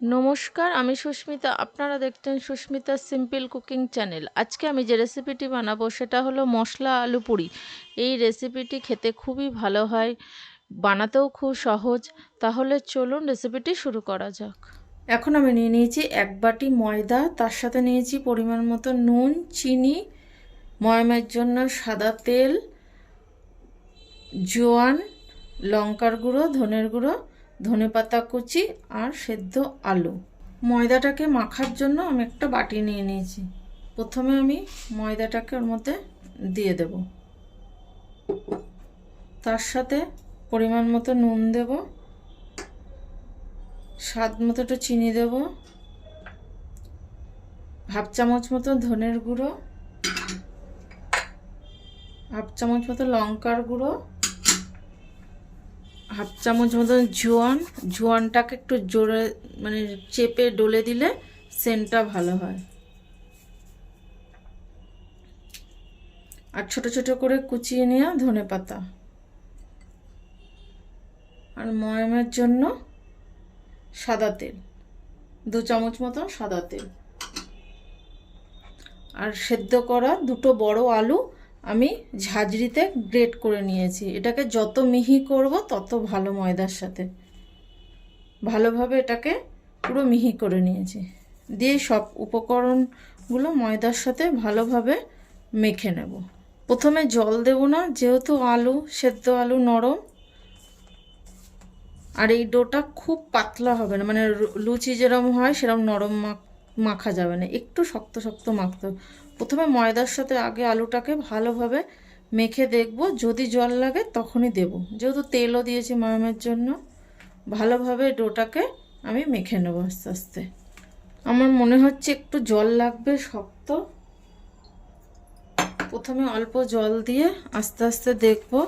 নমস্কার, আমি সুস্মিতা। আপনারা দেখছেন সুস্মিতা সিম্পল কুকিং চ্যানেল। আজকে আমি যে রেসিপিটি বানাবো সেটা হলো মশলা আলু পুরি। এই রেসিপিটি খেতে খুবই ভালো হয়, বানাতেও খুব সহজ। তাহলে চলুন রেসিপিটি শুরু করা যাক। এখন আমি নিয়ে নিয়েছি এক বাটি ময়দা, তার সাথে নিয়েছি পরিমাণ মতো নুন, চিনি, ময়মের জন্য সাদা তেল, জোয়ান, লঙ্কার গুঁড়ো, ধনের গুঁড়ো ধনে পাতা কুচি আর সেদ্ধ আলু। ময়দাটাকে মাখার জন্য আমি একটা বাটি নিয়ে নিয়েছি। প্রথমে আমি ময়দাটাকে ওর মধ্যে দিয়ে দেব। তার সাথে পরিমাণ মতো নুন দেব। স্বাদ মতো একটু চিনি দেব। হাফ চামচ মতো ধনের গুঁড়ো। হাফ চামচ মতো লঙ্কার গুঁড়ো। হাফ চামচ মতন জোয়ান, জোয়ানটাকে একটু জোরে মানে চেপে ডলে দিলে সেন্টটা ভালো হয়। আর ছোট ছোট করে কুচিয়ে নেওয়া ধনে পাতা। আর ময়মের জন্য সাদা তেল, দু চামচ মতন সাদা তেল। আর সেদ্ধ করা দুটো বড় আলু আমি ঝাঁঝরিতে গ্রেট করে নিয়েছি। এটাকে যত মিহি করব, তত ভালো ময়দার সাথে। ভালোভাবে এটাকে পুরো মিহি করে নিয়েছি। দিয়ে সব উপকরণগুলো ময়দার সাথে ভালোভাবে মেখে নেব। প্রথমে জল দেব না, যেহেতু আলু, সেদ্ধ আলু নরম। আর এই ডোটা খুব পাতলা হবে না মানে লুচি যেরকম হয় সেরকম নরম মাখা যাবে না। একটু শক্ত শক্ত মাখতে প্রথমে ময়দার সাথে আগে আলুটাকে ভালোভাবে মেখে দেখব। যদি জল লাগে তখনই দেব। যেহেতু তেলও দিয়েছি ময়ামের জন্য, ভালোভাবে ডোটাকে আমি মেখে নেব আস্তে আস্তে। আমার মনে হচ্ছে একটু জল লাগবে শক্ত। প্রথমে অল্প জল দিয়ে আস্তে আস্তে দেখব।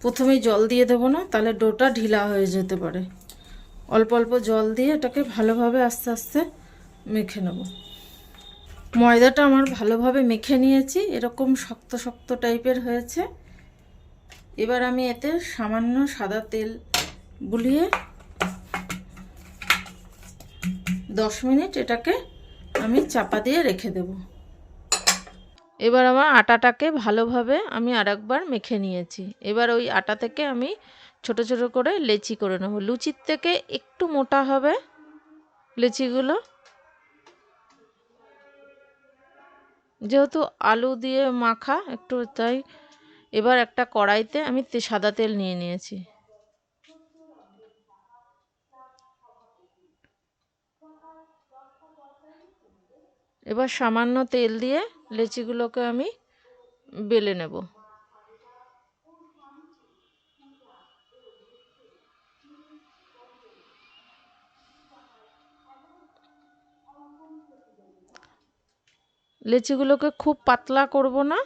প্রথমেই জল দিয়ে দেবো না, তাহলে ডোটা ঢিলা হয়ে যেতে পারে। অল্প অল্প জল দিয়ে এটাকে ভালোভাবে আস্তে আস্তে মেখে নেব। ময়দাটা আমার ভালোভাবে মেখে নিয়েছি, এরকম শক্ত শক্ত টাইপের হয়েছে। এবার আমি এতে সামান্য সাদা তেল বুলিয়ে দশ মিনিট এটাকে আমি চাপা দিয়ে রেখে দেব। এবার আমার আটাটাকে ভালোভাবে আমি আরেকবার মেখে নিয়েছি। এবার ওই আটা থেকে আমি ছোট ছোট করে লেচি করে নেব। লুচির থেকে একটু মোটা হবে লেচিগুলো। যেহেতু আলু দিয়ে মাখা একটু, তাই এবার একটা কড়াইতে আমি সাদা তেল নিয়ে নিয়েছি। এবার সামান্য তেল দিয়ে লেচিগুলোকে আমি বেলে নেব। লেচিগুলোকে খুব পাতলা করব না।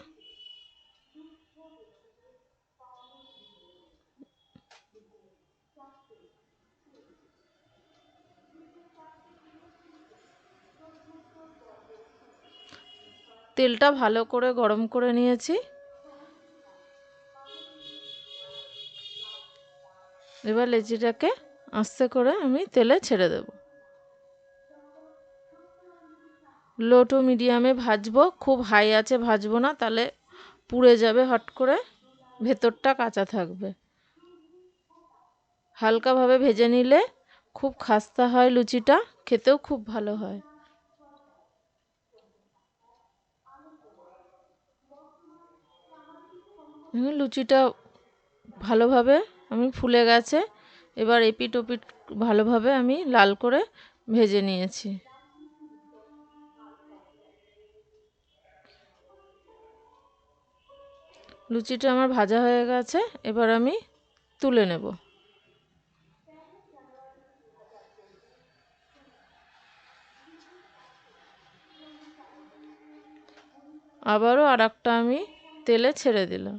তেলটা ভালো করে গরম করে নিয়েছি। এবার লেচিটাকে আস্তে করে আমি তেলে ছেড়ে দেবো। লো টু মিডিয়ামে ভাজবো, খুব হাই আছে ভাজবো না, তাহলে পুড়ে যাবে হট করে, ভেতরটা কাঁচা থাকবে। হালকাভাবে ভেজে নিলে খুব খাস্তা হয় লুচিটা, খেতেও খুব ভালো হয়। লুচিটা ভালোভাবে আমি ফুলে গেছে, এবার এপিট ওপিট ভালোভাবে আমি লাল করে ভেজে নিয়েছি। লুচিটা আমার ভাজা হয়ে গেছে, এবার আমি তুলে নেব। আবারও আর আমি তেলে ছেড়ে দিলাম।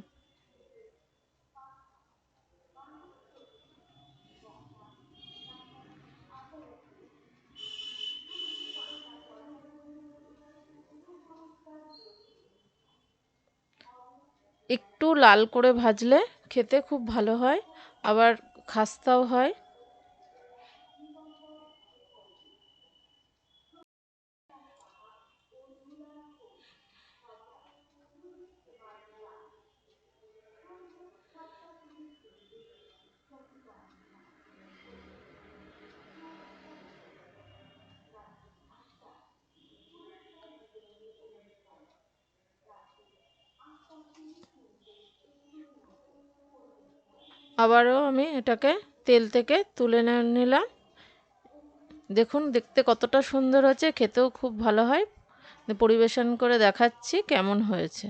একটু লাল করে ভাজলে খেতে খুব ভালো হয় আবার খাস্তাও হয়। আবারও আমি এটাকে তেল থেকে তুলে নিলাম। দেখুন, দেখতে কতটা সুন্দর হচ্ছে খেতেও খুব ভালো হয়। পরিবেশন করে দেখাচ্ছি কেমন হয়েছে।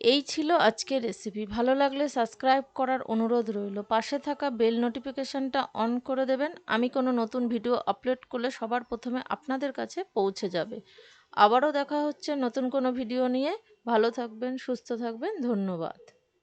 এই ছিল আজকের রেসিপি। ভালো লাগলে সাবস্ক্রাইব করার অনুরোধ রইল। পাশে থাকা বেল নোটিফিকেশনটা অন করে দেবেন। আমি কোনো নতুন ভিডিও আপলোড করলে সবার প্রথমে আপনাদের কাছে পৌঁছে যাবে। আবারও দেখা হচ্ছে নতুন কোনো ভিডিও নিয়ে। ভালো থাকবেন, সুস্থ থাকবেন। ধন্যবাদ।